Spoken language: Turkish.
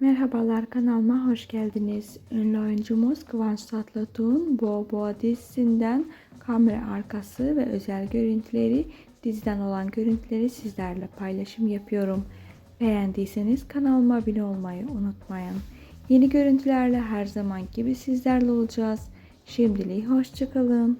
Merhabalar kanalıma hoş geldiniz. Ünlü oyuncumuz Kıvanç Tatlıtuğ'un Boğa Boğa dizisinden kamera arkası ve özel görüntüleri, diziden olan görüntüleri sizlerle paylaşım yapıyorum. Beğendiyseniz kanalıma abone olmayı unutmayın. Yeni görüntülerle her zaman gibi sizlerle olacağız. Şimdilik hoşçakalın.